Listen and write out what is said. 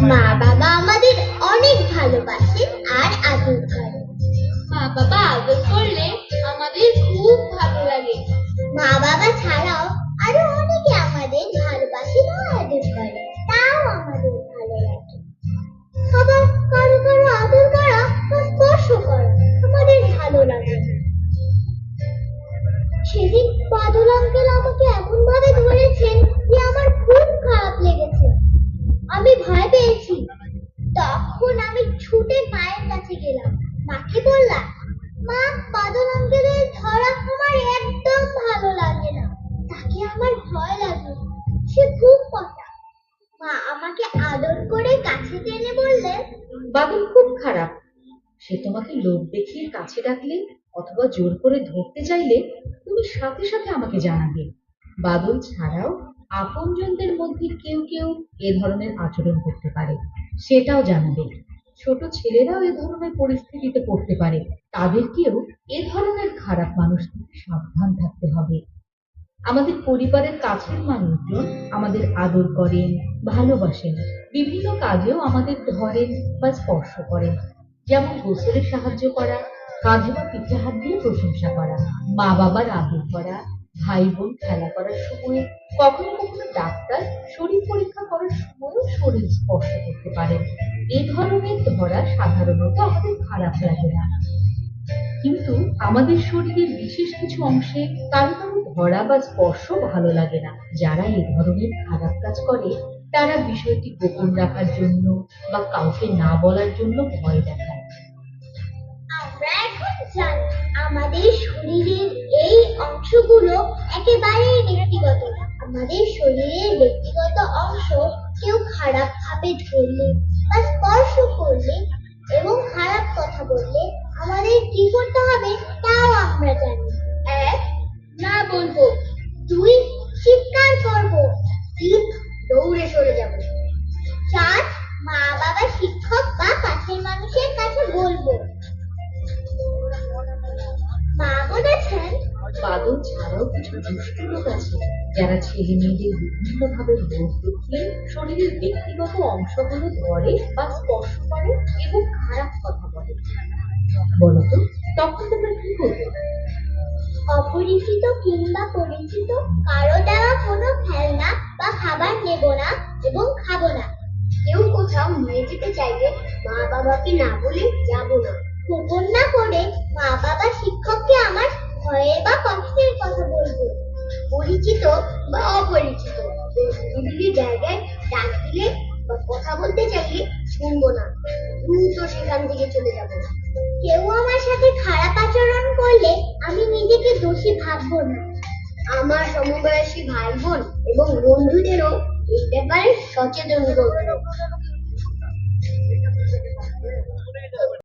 মা বাবা আমাদের অনেক ভালোবাসেন আর আদর করেন মা বাবা আদর করলে আমাদের খুব ভালো লাগে। মা বাবা ছাড়াও আরও অনেকে আমাদের ভালোবাসেন ও আদর করে তাও আমাদের ভালো লাগে। আবার কারও কারও আদর করা বা স্পর্শ করা আমাদের ভালো লাগে সেদিন বাদল আঙ্কেল আমাকে এমন ভাবে ধরেছেন যে আমার খুব খারাপ লেগেছে। আমি ভয় পেয়েছি। তখন আমি ছুটে মায়ের কাছে গেলাম। মাকে বললাম, মা বাদল ধরা আমার একদম ভালো লাগে না। তাকে আমার ভয় লাগে। সে খুব কথা মা আমাকে আদর করে কাছে টেনে বললেন বাদল খুব খারাপ। সে তোমাকে লোভ দেখিয়ে কাছে ডাকলে অথবা জোর করে ধরতে চাইলে তুমি সাথে সাথে আমাকে জানাবে। বাদল ছাড়াও আপনজনদের মধ্যে কেউ কেউ এ ধরনের আচরণ করতে পারে। সেটাও জানাবে। ছোট ছেলেরাও এ ধরনের পরিস্থিতিতে পড়তে পারে। তাদেরকেও এ ধরনের খারাপ মানুষ থেকে সাবধান থাকতে হবে। আমাদের পরিবারের কাছের মানুষজন আমাদের আদর করেন, ভালোবাসেন, বিভিন্ন কাজেও আমাদের ধরেন বা স্পর্শ করেন। যেমন গোসলে সাহায্য করা, কাঁধে বা পিঠে হাত দিয়ে প্রশংসা করা মা বাবার আদর করা ভাই বোন খেলা করার সময় কখনো কখনো ডাক্তার শরীর পরীক্ষা করার সময়ও শরীর স্পর্শ করতে পারেন এই ধরনের ধরা সাধারণত আমাদের খারাপ লাগে না। কিন্তু আমাদের শরীরের বিশেষ কিছু অংশে কারও কারও ধরা বা স্পর্শ ভালো লাগে না। যারা এই ধরনের খারাপ কাজ করে, তারা বিষয়টি গোপন রাখার জন্য বা কাউকে না বলার জন্য ভয় দেখায়। আমরা এখন জানি, আমাদের শরীরের এই অংশগুলো একেবারেই ব্যক্তিগত না। আমাদের শরীরের ব্যক্তিগত অংশ কেউ খারাপ ভাবে ধরলে বা স্পর্শ করলে এবং খারাপ কথা বললে আমাদের কি করতে হবে? বাদল ছাড়াও কিছু দুষ্ট লোক আছে। যারা ছেলে মেয়েদের বিভিন্ন ভাবে লোভ দেখিয়ে শরীরের ব্যক্তিগত অংশগুলো ধরে বা স্পর্শ করে এবং খারাপ কথা বলে। বলতো, তখন তোমরা কি করবে অপরিচিত কিংবা পরিচিত কারও দেওয়া কোনো খেলনা বা খাবার নেব না এবং খাব না। কেউ কোথাও নিয়ে যেতে চাইলে মা বাবাকে না বলে যাব না। না করে মা বাবা শিক্ষককে আমার ভয়ে বা কথা বলব। পরিচিত বা অপরিচিত। নিরিবিলি জায়গায় ডাক দিলে বা কথা বলতে চাইলে শুনব না। দ্রুত সেখান থেকে চলে যাব। কেউ আমার সাথে খারাপ আচরণ করলে আমি নিজেকে দোষী ভাববো না। আমার সমবয়সী ভাই বোন এবং বন্ধুদেরও এই ব্যাপারে সচেতন করব।